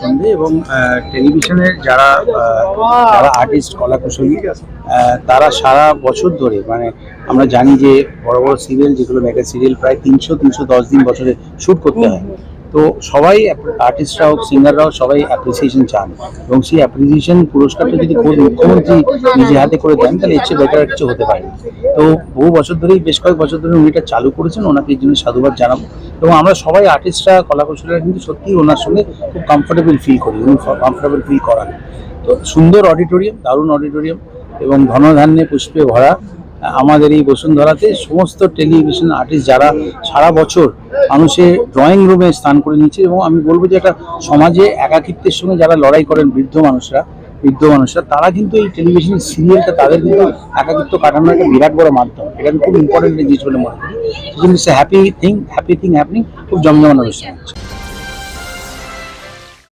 সঙ্গে এবং টেলিভিশনের যারা যারা আর্টিস্ট কলাকুশলী তারা সারা বছর ধরে মানে আমরা জানি যে বড় বড় সিরিয়াল যেগুলো মেগা সিরিয়াল প্রায় তিনশো তিনশো দশ দিন বছরে শ্যুট করতে হয়। তো সবাই আর্টিস্টরা হোক সিঙ্গাররাও সবাই অ্যাপ্রিসিয়েশন চান। এবং সেই অ্যাপ্রিসিয়েশন পুরস্কারটা যদি খোদ মুখ্যমন্ত্রী নিজে হাতে করে দেন তাহলে এর চেয়ে বেটার কিছু হতে পারে তো বহু বছর ধরেই বেশ কয়েক বছর ধরে উনি এটা চালু করেছেন ওনাকে এই জন্য সাধুবাদ জানাব। এবং আমরা সবাই আর্টিস্টরা কলাকুশলীরা কিন্তু সত্যিই ওনার সঙ্গে খুব কমফোর্টেবল ফিল করি উনি কমফোর্টেবল ফিল করান। তো সুন্দর অডিটোরিয়াম দারুণ অডিটোরিয়াম এবং ধনধান্যে পুষ্পে ভরা আমাদের এই বসুন্ধরাতে সমস্ত টেলিভিশন আর্টিস্ট যারা সারা বছর মানুষের ড্রয়িং রুমে স্থান করে নিচ্ছে এবং আমি বলব যে একটা সমাজে একাকিত্বের সঙ্গে যারা লড়াই করেন বৃদ্ধ মানুষরা বৃদ্ধ মানুষরা, তারা কিন্তু এই টেলিভিশন সিরিয়ালটা তাদের কিন্তু একাকিত্ব কাটানোর একটা বিরাট বড় মাধ্যম। এটা খুব ইম্পর্টেন্ট জিনিস বলে মনে সেজন্য happy thing happy thing happening খুব জমজমান অনুষ্ঠান